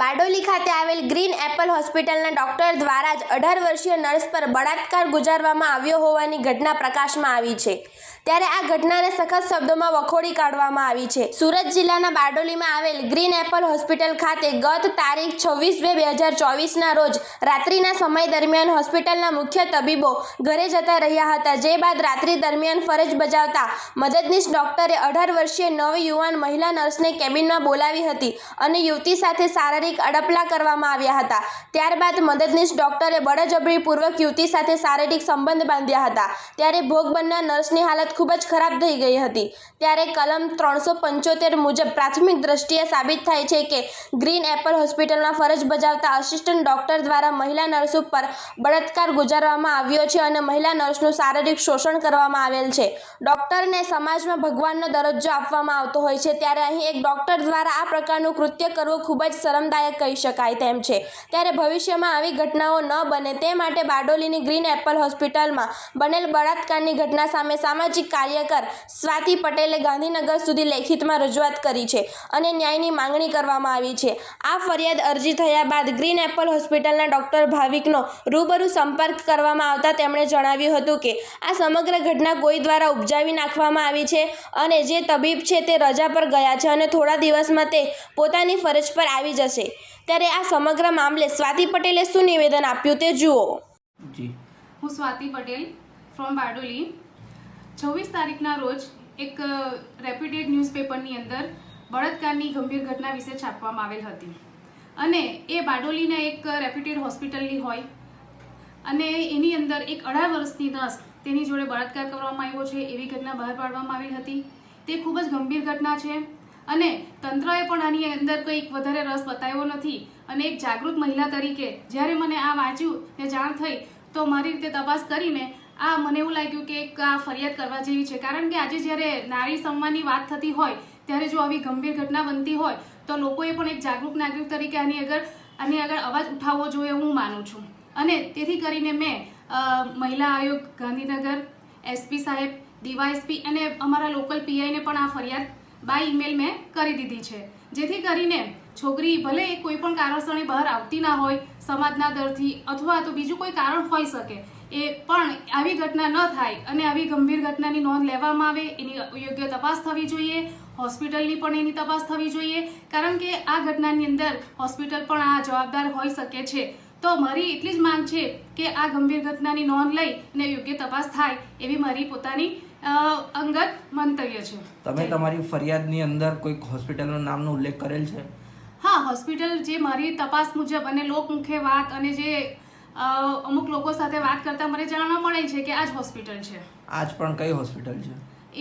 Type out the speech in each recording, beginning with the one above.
બારડોલી ખાતે આવેલ green Apple હોસ્પિટલના ડોક્ટર દ્વારા જ અઢાર વર્ષીય નર્સ પર બળાત્કાર ગુજારવામાં આવ્યો હોવાની ઘટના પ્રકાશમાં આવી છે. ત્યારે આ ઘટનાને સખત શબ્દોમાં વખોડી કાઢવામાં આવી છે. સુરત જિલ્લાના બારડોલીમાં આવેલ ગ્રીન એપલ હોસ્પિટલ ખાતે ગત તારીખ છવ્વીસ બે બે હજાર ચોવીસના રોજ રાત્રિના સમય દરમિયાન હોસ્પિટલના મુખ્ય તબીબો ઘરે જતા રહ્યા હતા. જે બાદ રાત્રિ દરમિયાન ફરજ બજાવતા મદદનીશ ડોક્ટરે અઢાર વર્ષીય નવ યુવાન મહિલા નર્સને કેબિનમાં બોલાવી હતી અને યુવતી સાથે શારીરિક અડપલા કરવામાં આવ્યા હતા. ત્યારબાદ મદદનીશ ડોક્ટરે બળજબરીપૂર્વક યુવતી સાથે શારીરિક સંબંધ બાંધ્યા હતા. ત્યારે ભોગ બનનાર નર્સની હાલત ખૂબ જ ખરાબ થઈ ગઈ હતી. ત્યારે કલમ ત્રણસો પંચોતેર મુજબ પ્રાથમિક દ્રષ્ટિએ સાબિત થાય છે કે ગ્રીન એપલ હોસ્પિટલમાં ફરજ બજાવતા આસિસ્ટન્ટ ડોક્ટર દ્વારા મહિલા નર્સ ઉપર બળાત્કાર ગુજારવામાં આવ્યો છે અને મહિલા નર્સનું શારીરિક શોષણ કરવામાં આવેલ છે. ડોક્ટરને સમાજમાં ભગવાનનો દરજ્જો આપવામાં આવતો હોય છે. ત્યારે અહીં એક ડોક્ટર દ્વારા આ પ્રકારનું કૃત્ય કરવું ખૂબ જ શરમદાયક કહી શકાય તેમ છે. ત્યારે ભવિષ્યમાં આવી ઘટનાઓ ન બને તે માટે બારડોલીની ગ્રીન એપલ હોસ્પિટલમાં બનેલ બળાત્કારની ઘટના સામે સામાજિક કાર્યકર સ્વાતિ પટેલે ગાંધીનગર સુધી લેખિતમાં રજૂઆત કરી છે અને ન્યાયની માંગણી કરવામાં આવી છે. આ ફરિયાદ અરજી થયા બાદ ગ્રીન એપલ હોસ્પિટલના ડોક્ટર ભાવિકનો રૂબરૂ સંપર્ક કરવામાં આવતા તેમણે જણાવ્યું હતું કે આ સમગ્ર ઘટના કોઈ દ્વારા ઉપજાવી નાખવામાં આવી છે અને જે તબીબ છે તે રજા પર ગયા છે અને થોડા દિવસમાં તે પોતાની ફરજ પર આવી જશે. ત્યારે આ સમગ્ર મામલે સ્વાતિ પટેલે શું નિવેદન આપ્યું તે જુઓ. જી. હું સ્વાતિ પટેલ ફ્રોમ બારડોલી છવ્વીસ તારીખના રોજ એક રેપ્યુટેડ ન્યૂઝપેપરની અંદર બળાત્કારની ગંભીર ઘટના વિશે છાપવામાં આવેલ હતી. અને એ બારડોલીના એક રેપ્યુટેડ હોસ્પિટલની હોય. અને એની અંદર એક અઢાર વર્ષની નર્સ તેની જોડે બળાત્કાર કરવામાં આવ્યો છે, એવી ઘટના બહાર પાડવામાં આવેલ હતી. તે ખૂબ જ ગંભીર ઘટના છે. અને તંત્રએ પણ આની અંદર કંઈક વધારે રસ બતાવ્યો નથી. અને એક જાગૃત મહિલા તરીકે જ્યારે મને આ વાંચ્યું ને જાણ થઈ તો મારી રીતે તપાસ કરીને આ મને એવું લાગ્યું કે એક આ ફરિયાદ કરવા જેવી છે. કારણ કે આજે જ્યારે નારી સન્માનની વાત થતી હોય, ત્યારે જો આવી ગંભીર ઘટના બનતી હોય, તો લોકોએ પણ એક જાગૃત નાગરિક તરીકે આની આગળ આની આગળ અવાજ ઉઠાવવો જોઈએ હું માનું છું. અને તેથી કરીને મેં મહિલા આયોગ ગાંધીનગર, એસપી સાહેબ, ડીવાયએસપી અને અમારા લોકલ પીઆઈને પણ આ ફરિયાદ બાય ઈમેલ મેં કરી દીધી છે. જેથી કરીને છોકરી ભલે એ કોઈ પણ કારણસરની બહાર આવતી ના હોય, સમાજના દરથી અથવા તો બીજું કોઈ કારણ હોઈ શકે, એ પણ આવી ઘટના ન થાય અને આવી ગંભીર ઘટનાની નોંધ લેવામાં આવે, એની યોગ્ય તપાસ થવી જોઈએ, હોસ્પિટલની પણ એની તપાસ થવી જોઈએ. કારણ કે આ ઘટનાની અંદર હોસ્પિટલ પણ આ જવાબદાર હોઈ શકે છે. તો મારી એટલી જ માંગ છે કે આ ગંભીર ઘટનાની નોંધ લઈ અને યોગ્ય તપાસ થાય એવી મારી પોતાની અંગત મંતવ્ય છે. તમે તમારી ફરિયાદની અંદર કોઈક હોસ્પિટલનું નામનો ઉલ્લેખ કરેલ છે? હા હોસ્પિટલ જે મારી તપાસ મુજબ અને લોકમુખે વાત અને જે અમુક લોકો સાથે વાત કરતા મને જાણવા મળે છે કે આ જ હોસ્પિટલ છે. આજ પણ કઈ હોસ્પિટલ છે?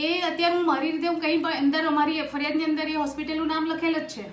એ અત્યારે હું મારી રીતે હું કંઈ પણ અંદર અમારી ફરિયાદની અંદર એ હોસ્પિટલનું નામ લખેલ જ છે.